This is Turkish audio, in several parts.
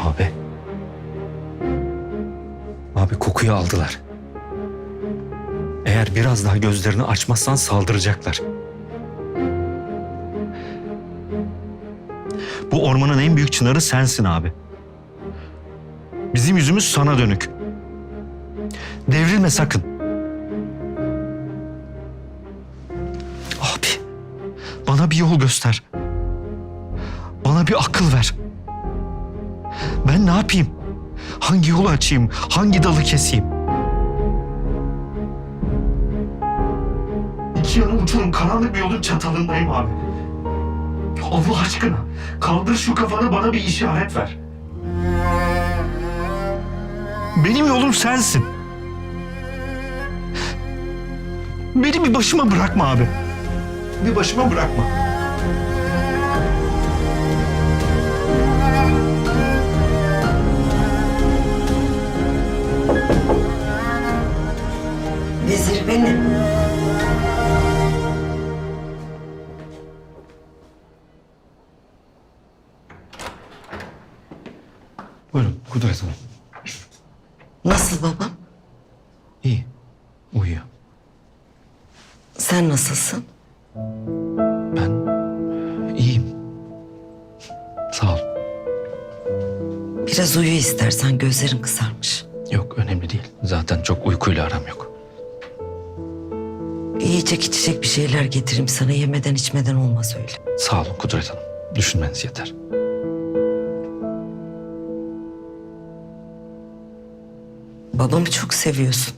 Abi. Abi kokuyu aldılar. Eğer biraz daha gözlerini açmazsan saldıracaklar. Bu ormanın en büyük çınarı sensin abi. Bizim yüzümüz sana dönük. Devrilme sakın. Abi, bana bir yol göster. Bana bir akıl ver. Ben ne yapayım? Hangi yolu açayım? Hangi dalı keseyim? İki yanı uçurum karanlık bir yolun çatalındayım abi. Allah aşkına kaldır şu kafanı bana bir işaret ver. Benim yolum sensin. Beni bir başıma bırakma abi. Bir başıma bırakma. Benim. Buyurun Kudret Hanım. Nasıl babam? İyi. Uyuyor. Sen nasılsın? Ben iyiyim. Sağ ol. Biraz uyu istersen gözlerin kısarmış. Yok önemli değil. Zaten çok uykuyla aram yok. Yiyecek içecek bir şeyler getireyim sana yemeden içmeden olmaz öyle. Sağ olun Kudret Hanım. Düşünmeniz yeter. Babamı çok seviyorsun.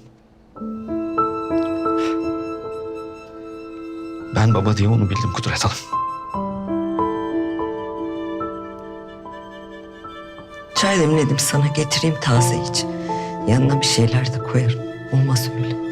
Ben baba diye onu bildim Kudret Hanım. Çay demledim sana getireyim taze iç. Yanına bir şeyler de koyarım. Olmaz öyle.